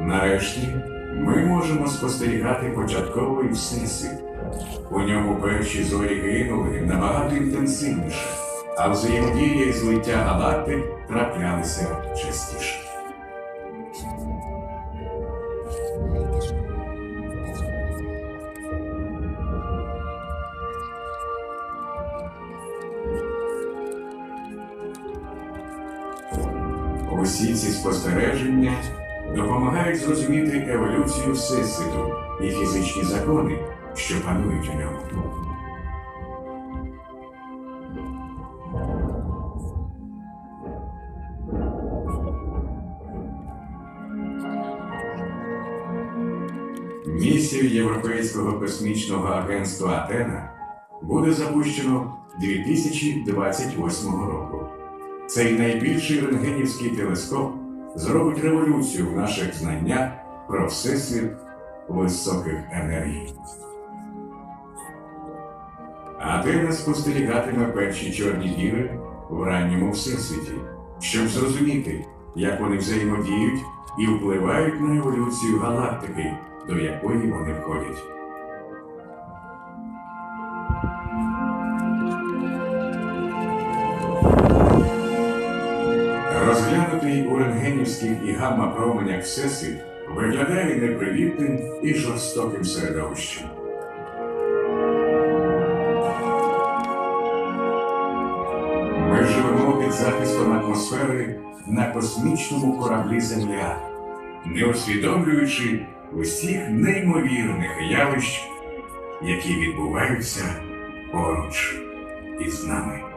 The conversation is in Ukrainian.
Нарешті ми можемо спостерігати початковий всесвіт. У ньому перші зорі гинули набагато інтенсивніше, а взаємодія і злиття галактик траплялися частіше. Усі ці спостереження допомагають зрозуміти еволюцію Всесвіту і фізичні закони, що панують у ньому. Місію Європейського космічного агентства Атена буде запущено 2028 року. Цей найбільший рентгенівський телескоп зробить революцію в наших знаннях про всесвіт високих енергій. Атена спостерігатиме перші чорні діри в ранньому всесвіті, щоб зрозуміти, як вони взаємодіють і впливають на еволюцію галактики, до якої вони входять. Рентгенівських і гамма-променях всесвіт виглядає непривітним і жорстоким середовищем. Ми живемо під захистом атмосфери на космічному кораблі Земля, не усвідомлюючи усіх неймовірних явищ, які відбуваються поруч із нами.